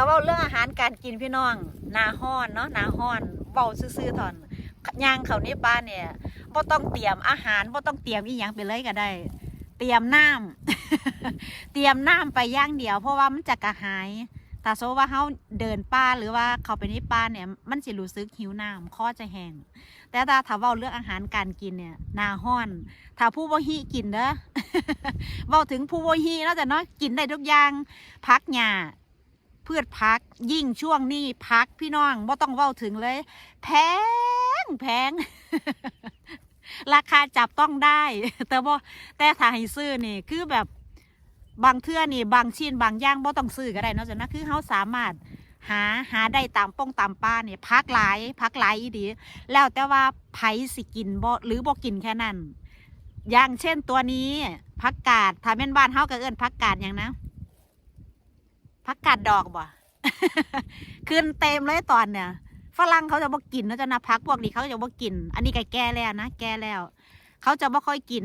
าว่าเรื่องอาหารการกินพี่น้องนาห้อนเนาะนาห้อนเบาซื่อๆถอนย่างเขาในบ้าเนี่ยบ่ต้องเตรียมอาหารบ่ต้องเตรียมอีหยังไปเลยก็ได้ เตรียมน้ำเตรียมน้ำไปย่างเดียว เพราะว่ามันจะกระหายแต่โซว่าเขาเดินป่าหรือว่าเขาไปในป่าเนี่ย มันสิรู้สึกหิวน้ำคอจะแห้งแต่ถ้าถ้าเว้าเรื่องอาหารการกินเนี่ยนาห้อนถ้าผู้บ่ฮีกินเด้อเว้าถึงผู้บ่ฮีแล้วแต่เนาะกินได้ทุกอย่างพักหญ้า พืชพักยิ่งช่วงนี้พักพี่น้องบ่ต้องเว้าถึงเลย แพงแพงราคาจับต้องได้ แต่บ่แต่ถ้าให้ซื้อนี่คือแบบบางเทื่อนี่บางชิ้นบางอย่างบ่ต้องซื้อก็ได้นาะจ้ะนะคือเขาสามารถหาหาได้ตามป้องตามป้าเนี่ยพักหลายพักหลายอีดี แล้วแต่ว่าไผสิกินบ่หรือบ่กินแค่นั้น อย่างเช่นตัวนี้ผักกาดถ้าแม่นบ้านเฮาก็เอิ้นผักกาดหยังนะ ผักกาดดอกบ่ขึ้นเต็มเลยตอนเนี่ยฝรั่งเขาจะบ่กินเขาจะนะพักพวกนี้เขาจะบ่กิน อันนี้ก็แก่แล้วนะแก่แล้ว เขาจะบ่ค่อยกิน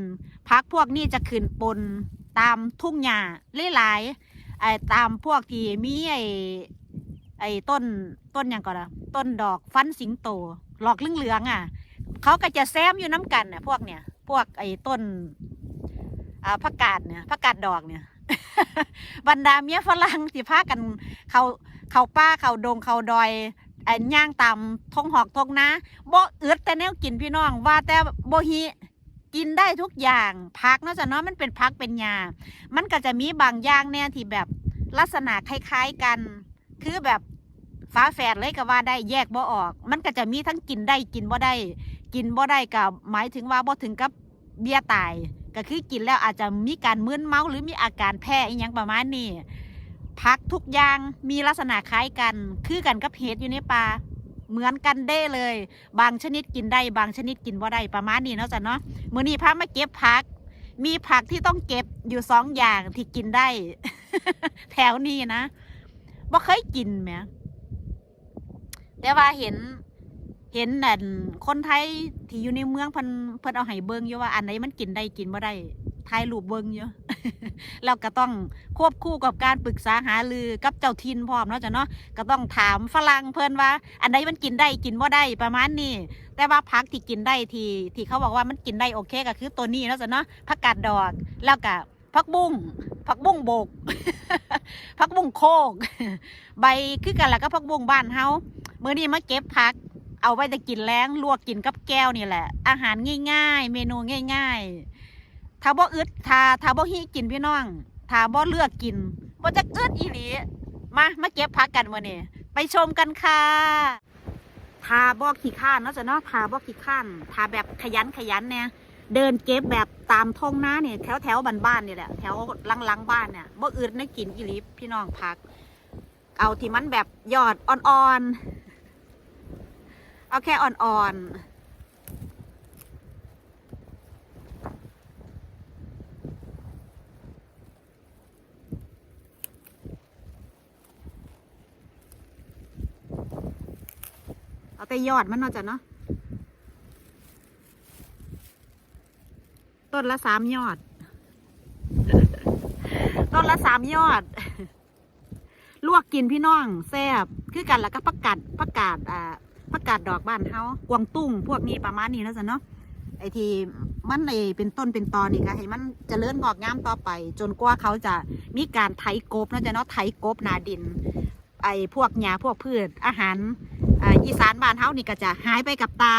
พักพวกนี้จะขึ้นปนตามทุ่งหญ้าหลายๆไอ้ตามพวกที่มีไอ้ไอ้ต้นต้นหยังก่อนอะต้นดอกฟันสิงโตหลอกเหลืองๆอะ เขาก็จะแซมอยู่น้ำกันเนี่ยพวกเนี่ย พวกไอ้ต้นอ่าผักกาดเนี่ยผักกาดดอกเนี่ย บรรดาเมียฝรั่งที่พากัน เขาเขาป้าเขาดงเขาดอยไอ้ย่างตามทงหอกทงนะบ่อึดแต่แนวกินพี่น้อง ว่าแต่บ่ฮิกินได้ทุกอย่างพักนาะจ้ะเนาะมันเป็นพักเป็นยา มันก็จะมีบางอย่างเนี่ยที่แบบลักษณะคล้ายๆกัน คือแบบฟ้าแฝดเลยก็ว่าได้แยกบ่ออก มันก็จะมีทั้งกินได้กินบ่ได้ กินบ่ได้ก็หมายถึงว่าบ่ถึงกับเบี้ยตาย ก็คือกินแล้วอาจจะมีการมึนเมาหรือมีอาการแพ้อีหยังประมาณนี้พักทุกอย่างมีลักษณะคล้ายกัน คือกันกับเห็ดอยู่ในป่าเหมือนกันเด้เลย บางชนิดกินได้ บางชนิดกินบ่ได้ประมาณนี้เนาะจ้ะเนาะมื้อนี้พามาเก็บผัก มีผักที่ต้องเก็บอยู่สองอย่างที่กินได้ แถวนี้นะบ่เคยกินแหมแต่ว่าเห็น เห็นนั่นคนไทยที่อยู่ในเมืองเพิ่นเพิ่นเอาให้เบิ่งอยู่ว่าอันไหนมันกินได้กินบ่ได้ถ่ายรูปเบิ่งอยู่แล้วก็ต้องควบคู่กับการปรึกษาหารือกับเจ้าถิ่นพร้อมเนาะจ้ะเนาะก็ต้องถามฝรั่งเพิ่นว่า อันไหนมันกินได้กินบ่ได้ประมาณนี้ แต่ว่าผักที่กินได้ที่ที่เขาบอกว่ามันกินได้โอเคก็คือตัวนี้เนาะจ้ะเนาะผักกาดดอกแล้วก็ผักบุ้งผักบุ้งโบกผักบุ้งโคก ใบคือกันแล้วก็ผักบุ้งบ้านเฮาเมื้อนี้มาเก็บผัก เอาไว้จะกินแล้งลวกกินกับแก้วนี่แหละ อาหารง่าย ๆ เมนูง่าย ๆ ถ้าบ่อึดถ้าถ้าบ่ฮีกินพี่น้องถ้าบ่เลือกกินบ่จะอึดอีหลีมามาเก็บผักกันมื้อนี้ไปชมกันค่ะถ้าบ่ขี้ข้านเนาะจ้ะเนาะถ้าบ่ขี้ข้านถ้าแบบขยันขยันเนี่ยเดินเก็บแบบตามท้องน้าเนี่ยแถวแถวบ้านบ้านนี่แหละแถวหลังบ้านเนี่ยบ่อึดนะกินอีหลีพี่น้องผัก เอาที่มันแบบยอดอ่อนๆ เอาแค่อ่อนๆ เอาแต่ยอดมันเนาะจ้ะเนาะ ต้นละสามยอด ต้นละสามยอด ลวกกินพี่น้องแซ่บ คือกันแล้วก็ผักกาดผักกาดอ่าผั กาดดอกบ้านเฮากวางตุ้งพวกนี้ประมาณนี้แล้วจ้ะเนาะไอที่มันไอเป็นต้นเป็นตอนนี่ก็ให้มันจเจริญงอกงามต่อไป จนกว่าเขาจะมีการไถกบเนาะจ้ะเนาะไถกบนาดิน ไอพวกหญ้าพวกพืชอาหารอีสานบ้านเฮานี่ก็จะหายไปกับตา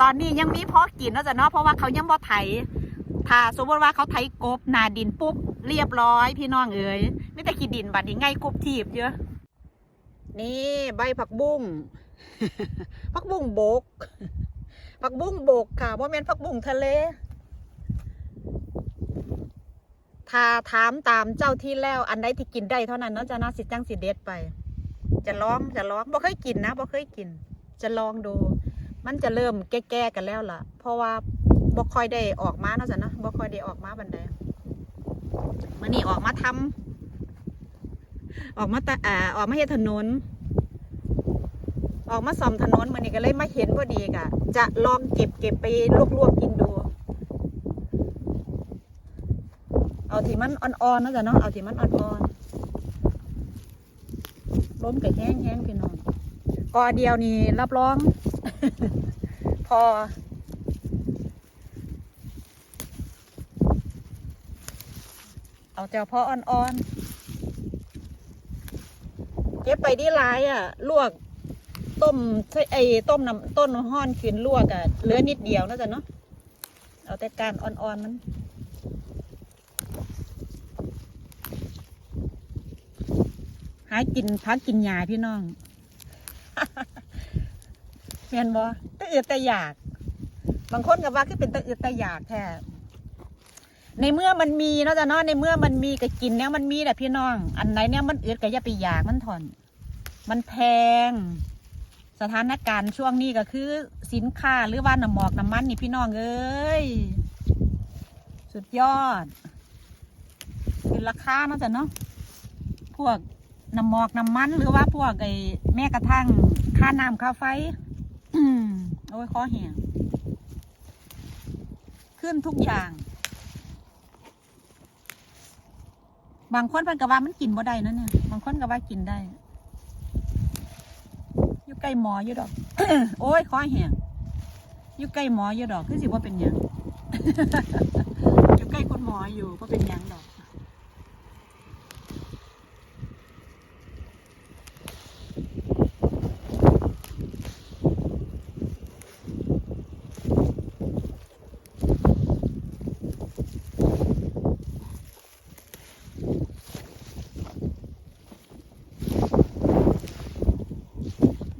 ตอนนี้ยังมีพอกินเนาะจ้ะเนาะเพราะว่าเขายังบ่ไถถ้าสมมติว่าเขาไถกบนาดินปุ๊บเรียบร้อยพี่น้องเอ๋ยไม่แต่ขี้ดินบัดนี้ง่ายกบทีบเยอะนี่ใบผักบุ้ง ผักบุ้งบกผักบุ้งบกค่ะว่าแม่นผักบุ้งทะเลถ้าถามตามเจ้าที่แล้ว อันใดที่กินได้เท่านั้นเนาะจะน่าสิจังสิเด็ดไป จะลองจะลองบ่เคยกินนะบ่เคยกิน จะลองดู มันจะเริ่มแก่ๆกันแล้วล่ะ เพราะว่าบ่ค่อยได้ออกมาเนาะจ้ะนะบ่ค่อยได้ออกมาบันไดมื่อนี้ออกมาทำออกมาตะอ่าออกมาเฮ็ดถนน ออกมาซ่อมถนนมื่อนี้ก็เลยมาเห็นพอดีกะจะลองเก็บเก็บไปลวกๆกินดู เอาที่มันอ่อนๆนะจ้ะเนาะเอาที่มันอ่อนๆล้มกับแห้งแห้งพี่น้องกอเดียวนี่รับรอง พอเอาเจ้าพออ่อนๆ เก็บไปที่ร้ายอะ ลวก ต้มใส่ไอ้ต้มน้ำต้นห้อนขึ้นลวกอะเหลือนิดเดียวนะจ๊ะเนาะเอาแต่การอ่อนๆมันหากินพักกินยาพี่น้องเห็นบ่ตะเอือดต่อยาก บางคนก็ว่าคือเป็นตะเอือดต่อยากแท้ในเมื่อมันมีเนาะจ๊ะเนาะในเมื่อมันมีก็กินเนี่ยมันมีแหละพี่น้อง อันไหนเนี่ยมันเอือดก็อย่าไปอยากมันถอน มันแพง สถานการณ์ช่วงนี้ก็คือสินค้าหรือว่าน้ำหมอกน้ำมันนี่พี่น้องเอ้ย สุดยอดเป็นราคาเนาะจ๊ะเนาะพวกน้ำหมอกน้ำมัน หรือว่าพวกไอ้แม่กระทั่งค่าน้ำค่าไฟโอ้ยคอแห้งขึ้นทุกอย่าง บางคนเพิ่นก็ว่ามันกินบ่ได้นะเนี่ย บางคนก็ว่ากินได้ อยู่ใกล้หมออยู่ดอก โอ้ยคอแห้งอยู่ใกล้หมออยู่ดอกคือสิว่าเป็นยังอยู่ใกล้คุณหมออยู่ก็เป็นยังดอก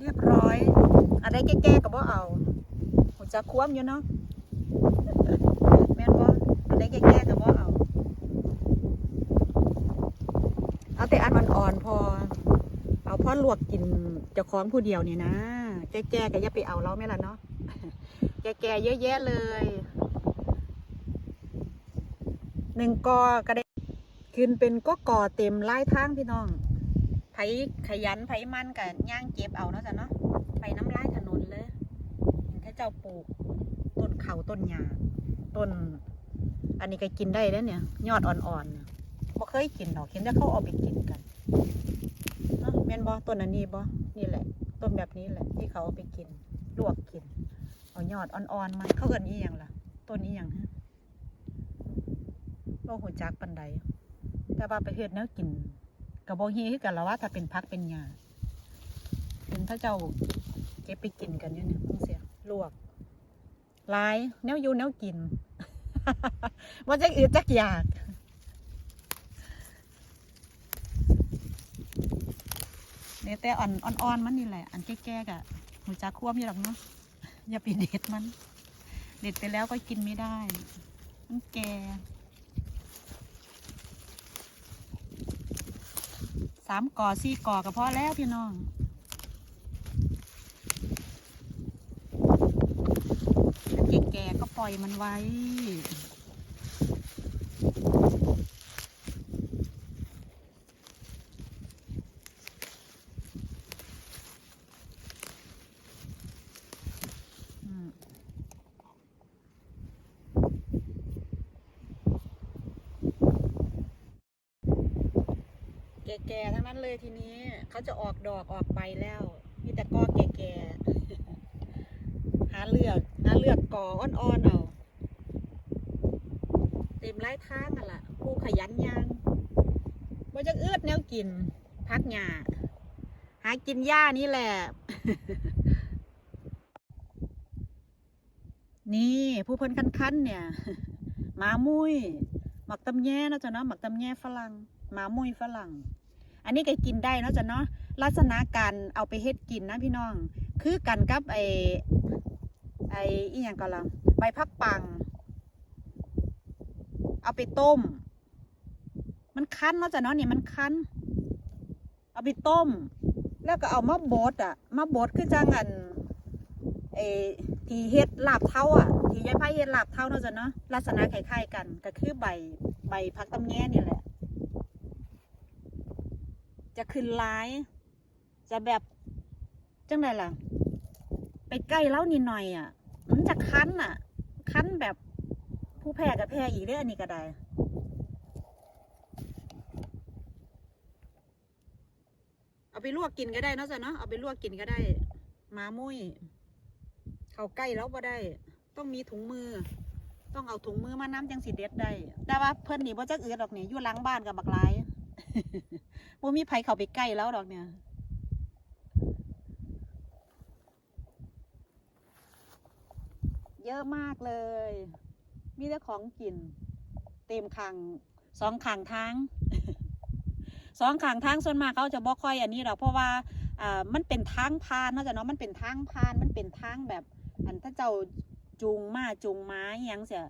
เรียบร้อย อะไร แก้ๆกับว่าเอาหัวจะคว่ำอยู่เนาะแม่นว่าอะไรแก้ๆกับว่าเอา เอาแต่อันอ่อนๆพอ เอาพอลวกกินจะคล้องผู้เดียวนี่นะแก่ๆก็อย่าไปเอาเราไม่ละเนาะแก่ๆเยอะแยะเลยหนึ่งกอก็ได้ขึ้นเป็นก็กอเต็มไล่ทางพี่น้องไผขยันไผมันกับย่างเก็บเอาเนาะจ้ะเนาะไปน้ำลายถนนเลยถ้าเจ้าปลูก ต้นเขาต้นหญ้าต้น อันนี้ก็กินได้แล้วเนี่ย ยอดอ่อนๆเนี่ยบ่เคยกินดอกเห็นแต่เขาเอาไปกินกันเนาะแม่นบ่ต้นอันนี้บ่นี่แหละ ต้นแบบนี้แหละ ที่เขาเอาไปกินลวกกิน เอายอดอ่อนๆมันเขาเอิ้นอีหยังล่ะต้นนี้หยังฮะโลหูจักปันใดแต่ว่าไปเฮ็ดแนวกินกับโบฮีคือกันแล้วว่าถ้าเป็นพักเป็นหญ้าเป็นพระเจ้าเก็บไปกินกันอยู่เนี่ยต้องเสีย ลวกหลายแนวอยู่แนวกินว่าจะอืดจักอยากเนี่ยแต่อ่อนอ่อนมันนี่แหละ อันแก่ๆกะหูจักควบอยู่หรอกเนาะอย่าไปเด็ดมัน เด็ดไปแล้วก็กินไม่ได้ มันแก่สามก่อสี่ก่อก็พอแล้วพี่น้อง แก่ๆก็ป ล่อยมันไว้ แก่ๆทั้งนั้นเลยทีนี้เขาจะออกดอกออกใบแล้ว มีแต่กอแก่ๆหาเลือก หาเลือกกออ่อนๆเอาเต็มไร่ทางอะล่ะผู้ขยันยางว่าจะเอื้อดแนวกิน พักหญ้าหากินหญ้านี่แหละ นี่ผู้เพิ่นคันๆเนี่ยหมามุยหมักตำแย่เนาะจ้ะเนาะหมักตำแย่ฝรั่งหมามุยฝรั่ง อันนี้ก็กินได้เนาะจ้ะเนาะลักษณะการเอาไปเฮ็ดกินนะพี่น้อง คือกันกับไอ ไออีหยังก็ละใบพักปัง เอาไปต้ม มันคั้นเนาะจ้ะเนาะนี่มันคั้น เอาไปต้ม แล้วก็เอามาบดอะ มาบดคือจังอันเออที่เฮ็ดลาบเท่าอะ ที่ยายไพ่เฮ็ดลาบเท่าเนาะจ้ะเนาะลักษณะคล้ายๆกันก็คือใบใบพักตำแง่เนี่ยแหละ จะขึ้นลาย จะแบบจังไดล่ะ ไปใกล้เล้านิดหน่อยอะ มันจะคั้นอะ คั้นแบบผู้แพ้กับแพ้อีกเด้ออันนี้ก็ได้เอาไปลวกกินก็ได้นะจ้ะเนาะเอาไปลวกกินก็ได้มามุ้ยเข้าใกล้แล้วบ่ได้ ต้องมีถุงมือ ต้องเอาถุงมือมาน้ำจังสิเด็ดได้ แต่ว่าเพิ่นนี่บ่จักอืดดอกนี่อยู่หลังบ้านกับบักหลายบ่มีไผเข้าไปใกล้แล้วดอกเนี่ย เยอะมากเลย มีแต่ของกิน เต็มคังสองขางทางสองขางทางส่วนมากเขาจะบ่ค่อยอันนี้หรอกเพราะว่าอ่ามันเป็นทางพานนาะจ้ะเนาะมันเป็นทางพานมันเป็นทางแบบ อันถ้าเจ้าจูงมาจูงไม้ยังเสีย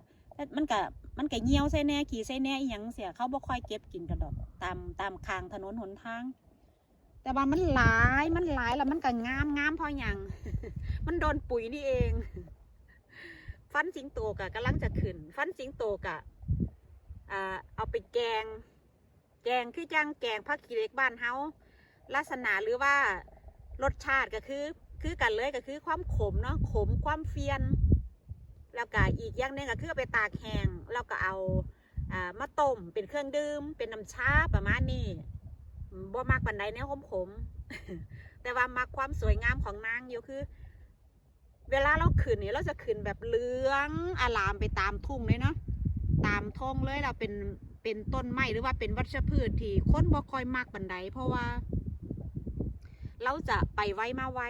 มันก็มันก็เหี่ยวใส่แน่ขี่ใส่แน่ยังเสียเขาบ่ค่อยเก็บกินกันดอกตามตามคางถนนหนทาง แต่ว่ามันหลายมันหลายแล้วมันก็งามงามเพอหยังมันโดนปุ๋ยนี่เอง ฟันสิงโตกะกำลังจะขึ้น ฟันสิงโตกะเอาไปแกง แกงคือจังแกงผักขี้เหล็กบ้านเฮาลักษณะหรือว่ารสชาติก็คือคือกันเลยก็คือความขมเนาะขมความเฟียน แล้วก็อีกอย่างนึงก็คือไปตากแห้งแล้วก็เอาอามาต้มเป็นเครื่องดื่ม เป็นน้ำชาประมาณนี้บ่มักปันใดแนวขมขมๆแต่ว่ามักความสวยงามของนางอยู่คือ เวลาเราขึ้นเนี่ยเราจะขึ้นแบบเหลืองอลามไปตามทุ่งเลยเนาะตามท้องเลยเราเป็นเป็นต้นไม้หรือว่าเป็นวัชพืชที่คนบ่ค่อยมากบันไดเพราะว่า เราจะไปไว้มาไว้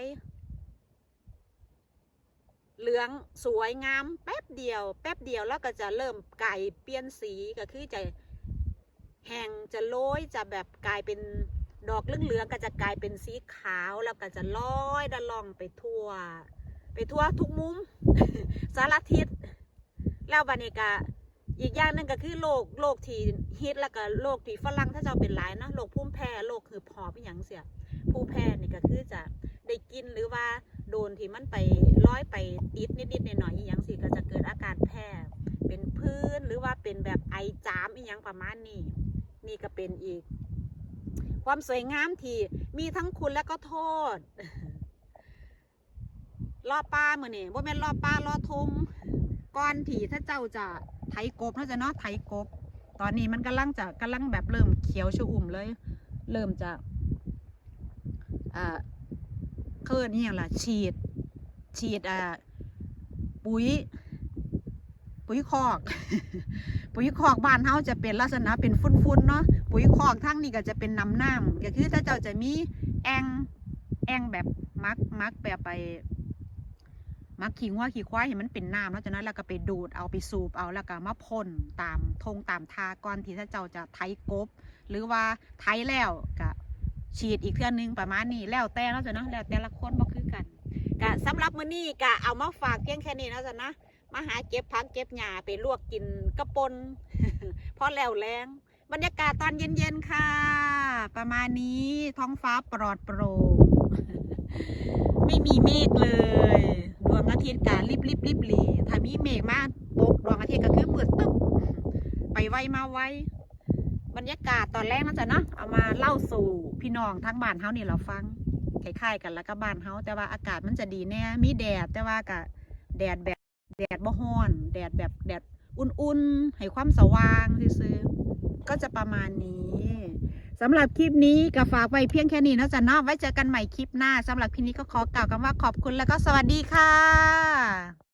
เหลืองสวยงาม แป๊บเดียว แป๊บเดียวแล้วก็จะเริ่มไก่เปลี่ยนสีก็คือจะแห้งจะโรยจะแบบกลายเป็นดอกเหลืองๆก็จะกลายเป็นสีขาวแล้วก็จะลอยดะลองไปทั่ว ไปทั่วทุกมุม สารทิศแล้วบันนี้ก็อีกอย่างหนึ่งก็คือโรคโรคที่ฮิตแล้วก็โรคที่ฝรั่งถ้าเจ้าเป็นหลายเนาะโรคภูมิแพ้โรคหืบหอบอย่างเสียผู้แพ้นี่ก็คือจะได้กินหรือว่าโดนที่มันไปร้อยไปติดนิดๆหน่อยๆอย่างสิก็จะเกิดอาการแพ้เป็นพื้นหรือว่าเป็นแบบไอจามอีหยังประมาณนี้ นี่ก็เป็นอีก ความสวยงามที่มีทั้งคุณและก็โทษ ล่อปลาเมื่อนี่ว่าแม่นล่อปลาล่อทงก้อนที่ถ้าเจ้าจะไถกบเนาะจะเนาะไถกบ ตอนนี้มันกำลังจะกำลังแบบเริ่มเขียวชอุ่มเลย เริ่มจะอ่าเคลื่อนนี่อย่างล่ะฉีด ฉีดอ่าปุ๋ย ปุ๋ยคอก ปุ๋ยคอกบ้านเฮาจะเป็นลักษณะเป็นฟุ้นๆเนาะปุ๋ยคอกทั้งนี้ก็จะเป็นน้ำน้ำก็คือถ้าเจ้าจะมีแองแองแบบมักมักแบบไป มักขี้งัวขี้ควายให้มันเป็นน้ำแล้วจากนั้นเราก็ไปดูดเอาไปสูบเอาแล้วก็มาพ่นตามทงตามทาก่อนที่ถ้าเจ้าจะไถกบ หรือว่าไถแล้วก็ฉีดอีกเทื่อนึงประมาณนี้แล้วแต่เนาะจ้ะเนาะแล้วแต่ละคนบ่คือกันก็สำหรับมื้อนี้ก็เอามาฝากเพียงแค่นี้เนาะจ้ะนะมาหาเก็บผักเก็บหญ้าไปลวกกินกระปนพอแล้วแรงบรรยากาศตอนเย็นๆค่ะ ประมาณนี้ท้องฟ้าปลอดโปร่งไม่มีเมฆเลย วงอาทิตย์กาลิบลิบลิบลีถ้ามีเมฆมาปกดวงอาทิตย์ก็คือมืดตึ๊บไปไวมาไวบรรยากาศตอนแรกนะจ๊ะเนาะเอามาเล่าสู่พี่น้องทั้งบ้านเฮานี่เราฟังคล้ายๆกันแล้วก็บ้านเฮาแต่ว่าอากาศมันจะดีแน่มีแดดแต่ว่าก็แดดแบบแดดบ่ฮ้อนแดดแบบแดดอุ่นๆให้ความสว่างซื่อๆก็จะประมาณนี้ สำหรับคลิปนี้ก็ฝากไว้เพียงแค่นี้นะจ๊ะเนาะไว้เจอกันใหม่คลิปหน้าสำหรับคลิปนี้ก็ขอกล่าวคำว่าขอบคุณแล้วก็สวัสดีค่ะ